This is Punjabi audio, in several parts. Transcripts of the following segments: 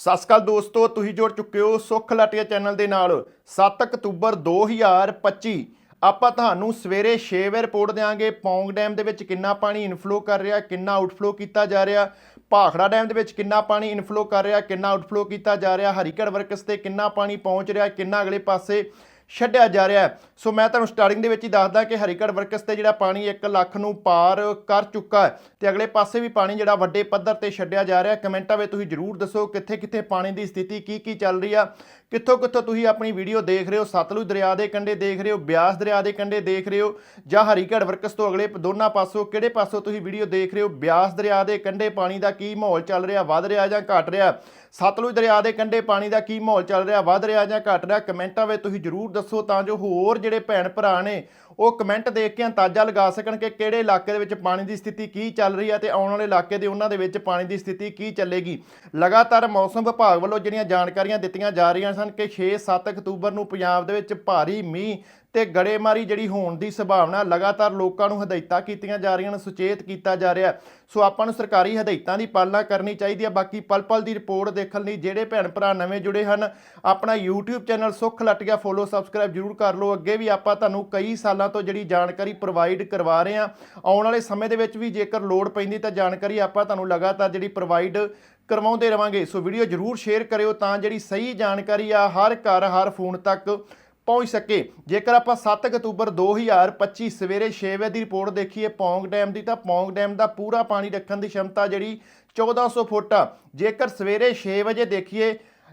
ਸਤਿ ਸ਼੍ਰੀ ਅਕਾਲ ਦੋਸਤੋ, ਤੁਸੀਂ ਜੁੜ ਚੁੱਕੇ ਹੋ ਸੁੱਖ ਲਾਟੀਆ ਚੈਨਲ ਦੇ ਨਾਲ। 7 ਅਕਤੂਬਰ 2025 ਆਪਾਂ ਤੁਹਾਨੂੰ ਸਵੇਰੇ 6 ਵਜੇ ਰਿਪੋਰਟ ਦੇਵਾਂਗੇ ਪੌਂਗ ਡੈਮ ਦੇ ਵਿੱਚ ਕਿੰਨਾ ਪਾਣੀ ਇਨਫਲੋ ਕਰ ਰਿਹਾ, ਕਿੰਨਾ ਆਊਟਫਲੋ ਕੀਤਾ ਜਾ ਰਿਹਾ, ਭਾਖੜਾ ਡੈਮ ਦੇ ਵਿੱਚ ਕਿੰਨਾ ਪਾਣੀ ਇਨਫਲੋ ਕਰ ਰਿਹਾ, ਕਿੰਨਾ ਆਊਟਫਲੋ ਕੀਤਾ ਜਾ ਰਿਹਾ ਹਰੀਕੜ ਵਰਕਸ ਤੇ ਕਿੰਨਾ ਪਾਣੀ ਪਹੁੰਚ ਰਿਹਾ, ਕਿੰਨਾ ਅਗਲੇ ਪਾਸੇ ਛੱਡਿਆ ਜਾ ਰਿਹਾ ਹੈ। ਸੋ ਮੈਂ ਤੁਹਾਨੂੰ ਸਟਾਰਟਿੰਗ ਦੇ ਵਿੱਚ ਹੀ ਦੱਸਦਾ ਕਿ ਹਰੀਕੜ ਵਰਕਸ ਤੇ ਜਿਹੜਾ ਪਾਣੀ 1 ਲੱਖ ਨੂੰ ਪਾਰ ਕਰ ਚੁੱਕਾ ਹੈ ਤੇ ਅਗਲੇ ਪਾਸੇ ਵੀ ਪਾਣੀ ਜਿਹੜਾ ਵੱਡੇ ਪੱਧਰ ਤੇ ਛੱਡਿਆ ਜਾ ਰਿਹਾ ਕਮੈਂਟਾਂ ਵਿੱਚ ਤੁਸੀਂ ਜਰੂਰ ਦੱਸੋ ਕਿੱਥੇ ਕਿੱਥੇ ਪਾਣੀ ਦੀ ਸਥਿਤੀ ਕੀ ਕੀ ਚੱਲ ਰਹੀ ਆ ਕਿੱਥੋਂ ਕਿੱਥੋਂ ਤੁਸੀਂ ਆਪਣੀ ਵੀਡੀਓ ਦੇਖ ਰਹੇ ਹੋ? ਸਤਲੁਜ ਦਰਿਆ ਦੇ ਕੰਢੇ ਦੇਖ ਰਹੇ ਹੋ, ਬਿਆਸ ਦਰਿਆ ਦੇ ਕੰਢੇ ਦੇਖ ਰਹੇ ਹੋ ਜਾਂ ਹਰੀਗੜ੍ਹ ਵਰਕਸ ਤੋਂ ਅਗਲੇ ਦੋਨਾਂ ਪਾਸੋਂ ਕਿਹੜੇ ਪਾਸੋਂ ਤੁਸੀਂ ਵੀਡੀਓ ਦੇਖ ਰਹੇ ਹੋ? ਬਿਆਸ ਦਰਿਆ ਦੇ ਕੰਢੇ ਪਾਣੀ ਦਾ ਕੀ ਮਾਹੌਲ ਚੱਲ ਰਿਹਾ? ਵੱਧ ਰਿਹਾ ਜਾਂ ਘਟ ਰਿਹਾ? ਸਤਲੁਜ ਦਰਿਆ ਦੇ ਕੰਢੇ ਪਾਣੀ ਦਾ ਕੀ ਮਾਹੌਲ ਚੱਲ ਰਿਹਾ? ਵੱਧ ਰਿਹਾ ਜਾਂ ਘਟ ਰਿਹਾ? ਕਮੈਂਟਾਂ ਵਿੱਚ ਤੁਸੀਂ ਜਰੂਰ ਦੱਸੋ ਤਾਂ ਜੋ ਹੋਰ ਜਿਹੜੇ ਭੈਣ ਭਰਾ ਨੇ ਉਹ ਕਮੈਂਟ ਦੇਖ ਕੇ ਅੰਦਾਜ਼ਾ ਲਗਾ ਸਕਣ ਕਿ ਕਿਹੜੇ ਇਲਾਕੇ ਦੇ ਵਿੱਚ ਪਾਣੀ ਦੀ ਸਥਿਤੀ ਕੀ ਚੱਲ ਰਹੀ ਹੈ ਤੇ ਆਉਣ ਵਾਲੇ ਇਲਾਕੇ ਦੇ ਉਹਨਾਂ ਦੇ ਵਿੱਚ ਪਾਣੀ ਦੀ ਸਥਿਤੀ ਕੀ ਚੱਲੇਗੀ। ਲਗਾਤਾਰ ਮੌਸਮ ਵਿਭਾਗ ਵੱਲੋਂ ਜਿਹੜੀਆਂ ਜਾਣਕਾਰੀਆਂ ਦਿੱਤੀਆਂ ਜਾ ਰਹੀਆਂ ਸਨ ਕਿ 6-7 ਅਕਤੂਬਰ ਨੂੰ ਪੰਜਾਬ ਦੇ ਵਿੱਚ ਭਾਰੀ ਮੀਂਹ ਤੇ ਗੜੇਮਾਰੀ ਜਿਹੜੀ ਹੋਣ ਦੀ ਸੰਭਾਵਨਾ ਲਗਾਤਾਰ ਲੋਕਾਂ ਨੂੰ ਹਦਾਇਤਾਂ ਕੀਤੀਆਂ ਜਾ ਰਹੀਆਂ ਨੇ, ਸੁਚੇਤ ਕੀਤਾ ਜਾ ਰਿਹਾ ਸੋ ਆਪਾਂ ਨੂੰ ਸਰਕਾਰੀ ਹਦਾਇਤਾਂ ਦੀ ਪਾਲਣਾ ਕਰਨੀ ਚਾਹੀਦੀ ਹੈ। ਬਾਕੀ ਪਲ ਪਲ ਦੀ ਰਿਪੋਰਟ ਦੇਖਣ ਲਈ ਜਿਹੜੇ ਭੈਣ ਭਰਾ ਨਵੇਂ ਜੁੜੇ ਹਨ, ਆਪਣਾ YouTube ਚੈਨਲ ਸੁੱਖ ਲਟਿਆ ਫੋਲੋ ਸਬਸਕ੍ਰਾਈਬ ਜਰੂਰ ਕਰ ਲਓ। ਅੱਗੇ ਵੀ ਆਪਾਂ ਤੁਹਾਨੂੰ ਕਈ ਸਾਲਾਂ ਤੋਂ ਜਿਹੜੀ ਜਾਣਕਾਰੀ ਪ੍ਰੋਵਾਈਡ ਕਰਵਾ ਰਹੇ ਹਾਂ। ਆਉਣ ਵਾਲੇ ਸਮੇਂ ਦੇ ਵਿੱਚ ਵੀ ਜੇਕਰ ਲੋੜ ਪੈਂਦੀ ਤਾਂ ਜਾਣਕਾਰੀ ਆਪਾਂ ਤੁਹਾਨੂੰ ਲਗਾਤਾਰ ਜਿਹੜੀ ਪ੍ਰੋਵਾਈਡ ਕਰਵਾਉਂਦੇ ਰਵਾਂਗੇ। ਸੋ ਵੀਡੀਓ ਜਰੂਰ ਸ਼ੇਅਰ ਕਰਿਓ ਤਾਂ ਜਿਹੜੀ ਸਹੀ ਜਾਣਕਾਰੀ ਆ ਹਰ ਘਰ, ਹਰ ਫੋਨ ਤੱਕ ਪਹੁੰਚ ਸਕੇ। ਜੇਕਰ ਆਪਾਂ 7 ਅਕਤੂਬਰ 2025 ਸਵੇਰੇ 6 ਵਜੇ ਦੀ ਰਿਪੋਰਟ ਦੇਖੀਏ ਪੌਂਗ ਡੈਮ ਦੀ, ਤਾਂ ਪੌਂਗ ਡੈਮ ਦਾ ਪੂਰਾ ਪਾਣੀ ਰੱਖਣ ਦੀ ਸ਼ਮਤਾ ਜਿਹੜੀ 1400 ਫੁੱਟ ਆ। ਜੇਕਰ ਸਵੇਰੇ 6 ਵਜੇ ਦੇਖੀਏ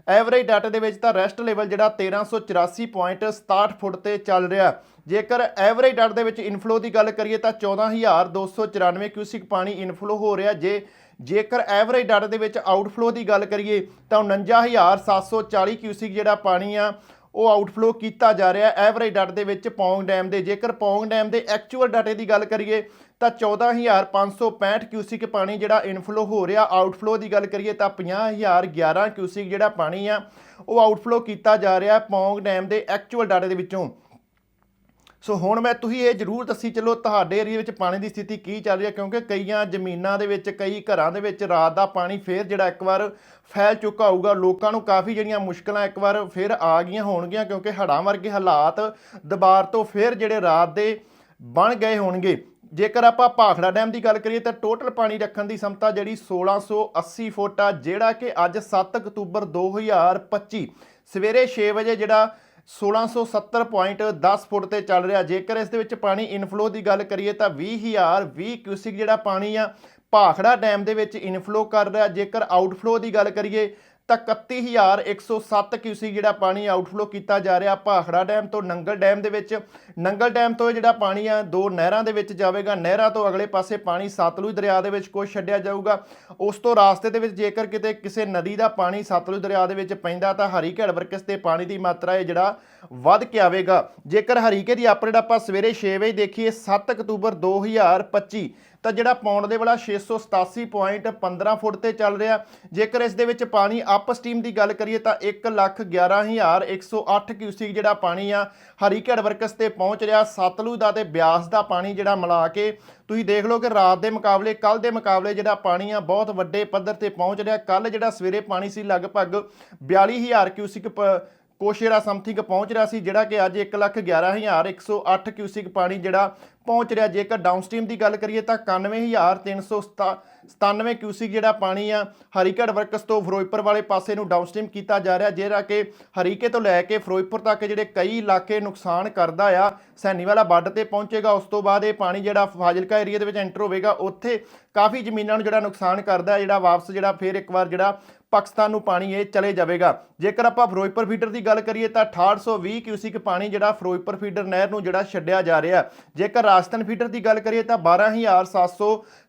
ਐਵਰੇਜ ਡਾਟਾ ਦੇ ਵਿੱਚ, ਤਾਂ ਰੈਸਟ ਲੈਵਲ ਜਿਹੜਾ 1384.67 ਫੁੱਟ ਤੇ ਚੱਲ ਰਿਹਾ। ਜੇਕਰ ਐਵਰੇਜ ਡਾਟਾ ਦੇ ਵਿੱਚ ਇਨਫਲੋ ਦੀ ਗੱਲ ਕਰੀਏ, ਤਾਂ 14294 ਕਿਊਸਿਕ ਪਾਣੀ ਇਨਫਲੋ ਹੋ ਰਿਹਾ। ਜੇ ਜੇਕਰ ਐਵਰੇਜ ਡਾਟਾ ਦੇ ਵਿੱਚ ਆਊਟਫਲੋ ਦੀ ਗੱਲ ਕਰੀਏ, ਤਾਂ 49740 ਕਿਊਸਿਕ ਜਿਹੜਾ ਪਾਣੀ ਆ, ਉਹ ਆਊਟਫਲੋ ਕੀਤਾ ਜਾ ਰਿਹਾ। ਐਵਰੇਜ ਡਾਟਾ ਦੇ ਵਿੱਚ ਪੌਂਗ ਡੈਮ ਦੇ। ਜੇਕਰ ਪੌਂਗ ਡੈਮ ਦੇ ਐਕਚੁਅਲ ਡਾਟੇ ਦੀ ਗੱਲ ਕਰੀਏ, ਤਾਂ 14565 ਕਿਊਸਿਕ ਪਾਣੀ ਜਿਹੜਾ ਇਨਫਲੋ ਹੋ ਰਿਹਾ। ਆਊਟਫਲੋ ਦੀ ਗੱਲ ਕਰੀਏ, ਤਾਂ 50011 ਕਿਊਸਿਕ ਜਿਹੜਾ ਪਾਣੀ ਆ, ਉਹ ਆਊਟਫਲੋ ਕੀਤਾ ਜਾ ਰਿਹਾ ਪੌਂਗ ਡੈਮ ਦੇ ਐਕਚੁਅਲ ਡਾਟੇ ਦੇ ਵਿੱਚੋਂ। ਸੋ ਹੁਣ ਮੈਂ ਤੁਸੀਂ ਇਹ ਜਰੂਰ ਦੱਸੀ ਚੱਲੋ ਤੁਹਾਡੇ ਏਰੀਆ ਵਿੱਚ ਪਾਣੀ ਦੀ ਸਥਿਤੀ ਕੀ ਚੱਲ ਰਹੀ ਹੈ, ਕਿਉਂਕਿ ਕਈਆਂ ਜ਼ਮੀਨਾਂ ਦੇ ਵਿੱਚ, ਕਈ ਘਰਾਂ ਦੇ ਵਿੱਚ ਰਾਤ ਦਾ ਪਾਣੀ ਫੇਰ ਜਿਹੜਾ ਇੱਕ ਵਾਰ ਫੈਲ ਚੁੱਕਾ ਹੋਊਗਾ। ਲੋਕਾਂ ਨੂੰ ਕਾਫੀ ਜਿਹੜੀਆਂ ਮੁਸ਼ਕਲਾਂ ਇੱਕ ਵਾਰ ਫੇਰ ਆ ਗਈਆਂ ਹੋਣਗੀਆਂ, ਕਿਉਂਕਿ ਹੜ੍ਹਾਂ ਵਰਗੇ ਹਾਲਾਤ ਦੁਬਾਰ ਤੋਂ ਫੇਰ ਜਿਹੜੇ ਰਾਤ ਦੇ ਬਣ ਗਏ ਹੋਣਗੇ। ਜੇਕਰ ਆਪਾਂ ਭਾਖੜਾ ਡੈਮ ਦੀ ਗੱਲ ਕਰੀਏ ਤਾਂ ਟੋਟਲ ਪਾਣੀ ਰੱਖਣ ਦੀ ਸਮਤਾ ਜਿਹੜੀ 1680 ਫੁੱਟ ਆ, ਜਿਹੜਾ ਕਿ ਅੱਜ 7 ਅਕਤੂਬਰ 2025 ਸਵੇਰੇ 6 ਵਜੇ ਜਿਹੜਾ 1670.10 ਫੁੱਟ ਤੇ ਚੱਲ ਰਿਹਾ। ਜੇਕਰ ਇਸ ਦੇ ਵਿੱਚ ਪਾਣੀ ਇਨਫਲੋ ਦੀ ਗੱਲ ਕਰੀਏ ਤਾਂ 20000 20 ਕਿਊਸਿਕ ਜਿਹੜਾ ਪਾਣੀ ਆ, ਭਾਖੜਾ ਡੈਮ ਦੇ ਵਿੱਚ ਇਨਫਲੋ ਕਰ ਰਿਹਾ। ਜੇਕਰ ਆਊਟਫਲੋ ਦੀ ਗੱਲ ਕਰੀਏ ਤਾਂ 31107 ਕਿਊਸਿਕ ਜਿਹੜਾ ਪਾਣੀ ਆਊਟਫਲੋ ਕੀਤਾ ਜਾ ਰਿਹਾ ਭਾਖੜਾ ਡੈਮ ਤੋਂ ਨੰਗਲ ਡੈਮ ਦੇ ਵਿੱਚ। ਨੰਗਲ ਡੈਮ ਤੋਂ ਜਿਹੜਾ ਪਾਣੀ ਆ, ਦੋ ਨਹਿਰਾਂ ਦੇ ਵਿੱਚ ਜਾਵੇਗਾ। ਨਹਿਰਾਂ ਤੋਂ ਅਗਲੇ ਪਾਸੇ ਪਾਣੀ ਸਤਲੁਜ ਦਰਿਆ ਦੇ ਵਿੱਚ ਕੁਝ ਛੱਡਿਆ ਜਾਊਗਾ। ਉਸ ਤੋਂ ਰਾਸਤੇ ਦੇ ਵਿੱਚ ਜੇਕਰ ਕਿਤੇ ਕਿਸੇ ਨਦੀ ਦਾ ਪਾਣੀ ਸਤਲੁਜ ਦਰਿਆ ਦੇ ਵਿੱਚ ਪੈਂਦਾ ਤਾਂ ਹਰੀਕੇੜ ਵਰਕਸ ਤੇ ਪਾਣੀ ਦੀ ਮਾਤਰਾ ਇਹ ਜਿਹੜਾ ਵੱਧ ਕੇ ਆਵੇਗਾ। ਜੇਕਰ ਹਰੀਕੇ ਦੀ ਅਪਡੇਟ ਆਪਾਂ ਸਵੇਰੇ 6 ਵਜੇ ਦੇਖੀਏ 7 ਅਕਤੂਬਰ 2025 ਤਾਂ ਜਿਹੜਾ ਪੌਂਡ ਦੇ ਵਾਲਾ 687.15 ਫੁੱਟ ਤੇ ਚੱਲ ਰਿਹਾ। ਜੇਕਰ ਇਸ ਦੇ ਵਿੱਚ ਪਾਣੀ ਅਪ ਸਟੀਮ ਦੀ ਗੱਲ ਕਰੀਏ ਤਾਂ 111108 ਕਿਊਸਿਕ ਜਿਹੜਾ ਪਾਣੀ ਆ ਹਰੀਕੇੜ ਵਰਕਸ ਤੇ ਪਹੁੰਚ ਰਿਹਾ। ਸਤਲੁਜ ਦਾ ਤੇ ਬਿਆਸ ਦਾ ਪਾਣੀ ਜਿਹੜਾ ਮਿਲਾ ਕੇ ਤੁਸੀਂ ਦੇਖ ਲਓ ਕਿ ਰਾਤ ਦੇ ਮੁਕਾਬਲੇ ਕੱਲ ਦੇ ਮੁਕਾਬਲੇ ਜਿਹੜਾ ਪਾਣੀ ਆ, ਬਹੁਤ ਵੱਡੇ ਪੱਧਰ ਤੇ ਪਹੁੰਚ ਰਿਹਾ। ਕੱਲ ਜਿਹੜਾ ਸਵੇਰੇ ਪਾਣੀ ਸੀ ਲਗਭਗ 42000 ਕਿਊਸਿਕ ਪ- ਕੁਛ ਜਿਹੜਾ ਸਮਥਿੰਗ ਪਹੁੰਚ ਰਿਹਾ ਸੀ, ਜਿਹੜਾ ਕਿ ਅੱਜ 111108 ਕਿਊਸਿਕ ਪਾਣੀ ਜਿਹੜਾ ਪਹੁੰਚ ਰਿਹਾ। ਜੇਕਰ ਡਾਊਨਸਟ੍ਰੀਮ ਦੀ ਗੱਲ ਕਰੀਏ ਤਾਂ 91397 ਕਿਊਸਿਕ ਜਿਹੜਾ ਪਾਣੀ ਆ ਹਰੀਕੜ ਵਰਕਸ ਤੋਂ ਫਿਰੋਜ਼ਪੁਰ ਵਾਲੇ ਪਾਸੇ ਨੂੰ ਡਾਊਨਸਟ੍ਰੀਮ ਕੀਤਾ ਜਾ ਰਿਹਾ, ਜਿਹੜਾ ਕਿ ਹਰੀਕੇ ਤੋਂ ਲੈ ਕੇ ਫਿਰੋਜ਼ਪੁਰ ਤੱਕ ਜਿਹੜੇ ਕਈ ਇਲਾਕੇ ਨੁਕਸਾਨ ਕਰਦਾ ਆ ਸੈਣੀ ਵਾਲਾ ਬਾਰਡਰ ਤੇ ਪਹੁੰਚੇਗਾ। ਉਸ ਤੋਂ ਬਾਅਦ ਇਹ ਪਾਣੀ ਜਿਹੜਾ ਫਾਜ਼ਿਲਕਾ ਏਰੀਆ ਦੇ ਵਿੱਚ ਐਂਟਰ ਹੋਵੇਗਾ। ਉੱਥੇ ਕਾਫੀ ਜ਼ਮੀਨਾਂ ਨੂੰ ਜਿਹੜਾ ਨੁਕਸਾਨ ਕਰਦਾ ਜਿਹੜਾ ਵਾਪਸ ਜਿਹੜਾ ਫੇਰ ਇੱਕ ਵਾਰ ਜਿਹੜਾ ਪਾਕਿਸਤਾਨ ਨੂੰ ਪਾਣੀ ਇਹ ਚਲੇ ਜਾਵੇਗਾ। ਜੇਕਰ ਆਪਾਂ ਫਿਰੋਜ਼ਪੁਰ ਫੀਡਰ ਦੀ ਗੱਲ ਕਰੀਏ ਤਾਂ 6820 ਕਿਊਸਿਕ ਪਾਣੀ ਜਿਹੜਾ ਫਿਰੋਜ਼ਪੁਰ ਫੀਡਰ ਨਹਿਰ ਨੂੰ ਜਿਹੜਾ ਛੱਡਿਆ ਜਾ ਰਿਹਾ ਜੇਕਰ ਰਾਜਸਥਾਨ ਫੀਡਰ ਦੀ ਗੱਲ ਕਰੀਏ ਤਾਂ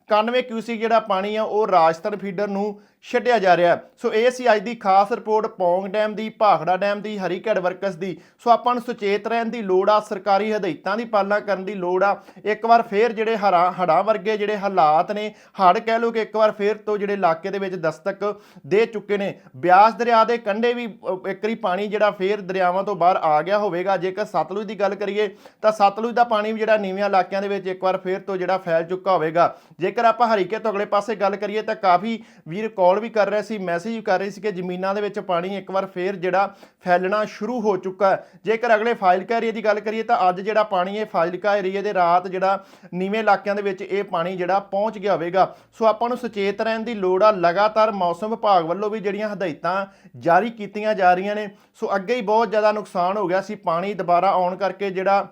12791 ਕਿਊਸਿਕ ਜਿਹੜਾ ਪਾਣੀ ਆ, ਉਹ ਰਾਜਸਥਾਨ ਫੀਡਰ ਨੂੰ ਛੱਡਿਆ ਜਾ ਰਿਹਾ ਸੋ ਇਹ ਸੀ ਅੱਜ ਦੀ ਖਾਸ ਰਿਪੋਰਟ ਪੌਂਗ ਡੈਮ ਦੀ, ਭਾਖੜਾ ਡੈਮ ਦੀ ਹਰੀਕੜ ਵਰਕਸ ਦੀ। ਸੋ ਆਪਾਂ ਨੂੰ ਸੁਚੇਤ ਰਹਿਣ ਦੀ ਲੋੜ ਆ, ਸਰਕਾਰੀ ਹਦਾਇਤਾਂ ਦੀ ਪਾਲਣਾ ਕਰਨ ਦੀ ਲੋੜ ਆ। ਇੱਕ ਵਾਰ ਫੇਰ ਜਿਹੜੇ ਹੜਾ ਹੜਾ ਵਰਗੇ ਜਿਹੜੇ ਹਾਲਾਤ ਨੇ ਹੜ ਕਹਿ ਲਓ ਕਿ ਇੱਕ ਵਾਰ ਫੇਰ ਤੋਂ ਜਿਹੜੇ ਇਲਾਕੇ ਦੇ ਵਿੱਚ ਦਸਤਕ ਦੇ ਚੁੱਕੇ ਨੇ। ਬਿਆਸ ਦਰਿਆ ਦੇ ਕੰਢੇ ਵੀ ਇੱਕ ਵਾਰੀ ਪਾਣੀ ਜਿਹੜਾ ਫੇਰ ਦਰਿਆਵਾਂ ਤੋਂ ਬਾਹਰ ਆ ਗਿਆ ਹੋਵੇਗਾ। ਜੇਕਰ ਸਤਲੁਜ ਦੀ ਗੱਲ ਕਰੀਏ, ਤਾਂ ਸਤਲੁਜ ਦਾ ਪਾਣੀ ਵੀ ਜਿਹੜਾ ਨੀਵੀਆਂ ਇਲਾਕਿਆਂ ਦੇ ਵਿੱਚ ਇੱਕ ਵਾਰ ਫੇਰ ਤੋਂ ਜਿਹੜਾ ਫੈਲ ਚੁੱਕਾ ਹੋਵੇਗਾ। ਜੇਕਰ ਜੇਕਰ ਆਪਾਂ ਹਰੀਕੇ ਤੋਂ ਅਗਲੇ ਪਾਸੇ ਗੱਲ ਕਰੀਏ ਤਾਂ ਕਾਫੀ ਵੀਰ ਕਾਲ ਵੀ ਕਰ ਰਹੇ ਸੀ ਮੈਸੇਜ ਵੀ ਕਰ ਰਹੇ ਸੀ ਕਿ ਜ਼ਮੀਨਾਂ ਦੇ ਵਿੱਚ ਪਾਣੀ ਇੱਕ ਵਾਰ ਫੇਰ ਜਿਹੜਾ ਫੈਲਣਾ ਸ਼ੁਰੂ ਹੋ ਚੁੱਕਾ ਜੇਕਰ ਅਗਲੇ ਫਾਜ਼ਿਲਕਾ ਏਰੀਏ ਦੀ ਗੱਲ ਕਰੀਏ ਤਾਂ ਅੱਜ ਜਿਹੜਾ ਪਾਣੀ ਇਹ ਫਾਜ਼ਿਲਕਾ ਏਰੀਏ ਦੇ ਰਾਤ ਜਿਹੜਾ ਨੀਵੇਂ ਇਲਾਕਿਆਂ ਦੇ ਵਿੱਚ ਇਹ ਪਾਣੀ ਜਿਹੜਾ ਪਹੁੰਚ ਗਿਆ ਹੋਵੇਗਾ। ਸੋ ਆਪਾਂ ਨੂੰ ਸੁਚੇਤ ਰਹਿਣ ਦੀ ਲੋੜ ਆ, ਲਗਾਤਾਰ ਮੌਸਮ ਵਿਭਾਗ ਵੱਲੋਂ ਵੀ ਜਿਹੜੀਆਂ ਹਦਾਇਤਾਂ ਜਾਰੀ ਕੀਤੀਆਂ ਜਾ ਰਹੀਆਂ ਨੇ। ਸੋ ਅੱਗੇ ਹੀ ਬਹੁਤ ਜ਼ਿਆਦਾ ਨੁਕਸਾਨ ਹੋ ਗਿਆ ਸੀ ਪਾਣੀ ਦੁਬਾਰਾ ਆਉਣ ਕਰਕੇ ਜਿਹੜਾ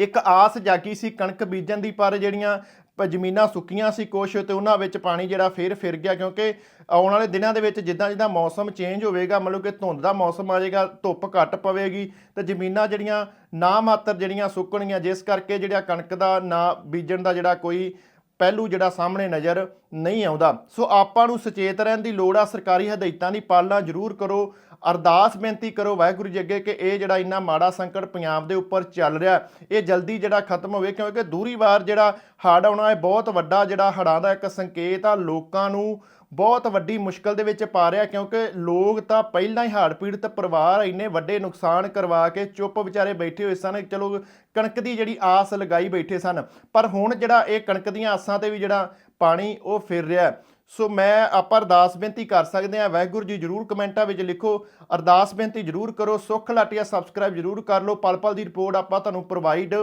ਇੱਕ ਆਸ ਜਾਗੀ ਸੀ ਕਣਕ ਬੀਜਣ ਦੀ, ਪਰ ਜਿਹੜੀਆਂ ਜ਼ਮੀਨਾਂ ਸੁੱਕੀਆਂ ਸੀ ਕੁਛ ਤੇ ਉਹਨਾਂ ਵਿੱਚ ਪਾਣੀ ਜਿਹੜਾ ਫੇਰ ਫਿਰ ਗਿਆ ਕਿਉਂਕਿ ਆਉਣ ਵਾਲੇ ਦਿਨਾਂ ਦੇ ਵਿੱਚ ਜਿੱਦਾਂ ਜਿੱਦਾਂ ਮੌਸਮ ਚੇਂਜ ਹੋਵੇਗਾ, ਮਤਲਬ ਕਿ ਧੁੰਦ ਦਾ ਮੌਸਮ ਆ ਜਾਏਗਾ, ਧੁੱਪ ਘੱਟ ਪਵੇਗੀ ਤੇ ਜ਼ਮੀਨਾਂ ਜਿਹੜੀਆਂ ਨਾ ਮਾਤਰ ਜਿਹੜੀਆਂ ਸੁੱਕਣਗੀਆਂ, ਜਿਸ ਕਰਕੇ ਜਿਹੜਾ ਕਣਕ ਦਾ ਨਾ ਬੀਜਣ ਦਾ ਜਿਹੜਾ ਕੋਈ ਪਹਿਲੂ ਜਿਹੜਾ ਸਾਹਮਣੇ ਨਜ਼ਰ ਨਹੀਂ ਆਉਂਦਾ। ਸੋ ਆਪਾਂ ਨੂੰ ਸੁਚੇਤ ਰਹਿਣ ਦੀ ਲੋੜ ਆ, ਸਰਕਾਰੀ ਹਦਾਇਤਾਂ ਦੀ ਪਾਲਣਾ ਜ਼ਰੂਰ ਕਰੋ। ਅਰਦਾਸ ਬੇਨਤੀ ਕਰੋ ਵਾਹਿਗੁਰੂ ਜੀ ਅੱਗੇ ਕਿ ਇਹ ਜਿਹੜਾ ਇੰਨਾ ਮਾੜਾ ਸੰਕਟ ਪੰਜਾਬ ਦੇ ਉੱਪਰ ਚੱਲ ਰਿਹਾ ਇਹ ਜਲਦੀ ਜਿਹੜਾ ਖਤਮ ਹੋਵੇ, ਕਿਉਂਕਿ ਦੂਰੀ ਵਾਰ ਜਿਹੜਾ ਹੜ੍ਹ ਆਉਣਾ ਹੈ ਬਹੁਤ ਵੱਡਾ ਜਿਹੜਾ ਹੜ੍ਹਾਂ ਦਾ ਇੱਕ ਸੰਕੇਤ ਆ। ਲੋਕਾਂ ਨੂੰ ਬਹੁਤ ਵੱਡੀ ਮੁਸ਼ਕਲ ਦੇ ਵਿੱਚ ਪਾ ਰਿਹਾ ਕਿਉਂਕਿ ਲੋਕ ਤਾਂ ਪਹਿਲਾਂ ਹੀ ਹੜ੍ਹ ਪੀੜਤ ਪਰਿਵਾਰ ਇੰਨੇ ਵੱਡੇ ਨੁਕਸਾਨ ਕਰਵਾ ਕੇ ਚੁੱਪ ਵਿਚਾਰੇ ਬੈਠੇ ਹੋਏ ਸਨ। ਚਲੋ, ਕਣਕ ਦੀ ਜਿਹੜੀ ਆਸ ਲਗਾਈ ਬੈਠੇ ਸਨ। ਪਰ ਹੁਣ ਜਿਹੜਾ ਇਹ ਕਣਕ ਦੀਆਂ ਆਸਾਂ ਤੇ ਵੀ ਜਿਹੜਾ ਪਾਣੀ ਉਹ ਫਿਰ ਰਿਹਾ। ਸੋ ਮੈਂ ਆਪਾਂ ਅਰਦਾਸ ਬੇਨਤੀ ਕਰ ਸਕਦੇ ਆ ਵਾਹਿਗੁਰੂ ਜੀ ਜਰੂਰ ਕਮੈਂਟਾਂ ਵਿੱਚ ਲਿਖੋ, ਅਰਦਾਸ ਬੇਨਤੀ ਜਰੂਰ ਕਰੋ, ਸੁੱਖ ਲਾਟੀਆ ਸਬਸਕ੍ਰਾਈਬ ਜਰੂਰ ਕਰ ਲਓ, ਪਲ ਪਲ ਦੀ ਰਿਪੋਰਟ ਆਪਾਂ ਤੁਹਾਨੂੰ ਪ੍ਰੋਵਾਈਡ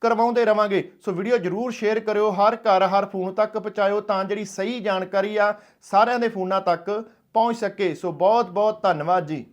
ਕਰਵਾਉਂਦੇ ਰਵਾਂਗੇ। ਸੋ ਵੀਡੀਓ ਜਰੂਰ ਸ਼ੇਅਰ ਕਰਿਓ, ਹਰ ਘਰ ਹਰ ਫੋਨ ਤੱਕ ਪਹੁੰਚਾਇਓ ਤਾਂ ਜਿਹੜੀ ਸਹੀ ਜਾਣਕਾਰੀ ਆ ਸਾਰਿਆਂ ਦੇ ਫੋਨਾਂ ਤੱਕ ਪਹੁੰਚ ਸਕੇ। ਸੋ ਬਹੁਤ ਬਹੁਤ ਧੰਨਵਾਦ ਜੀ।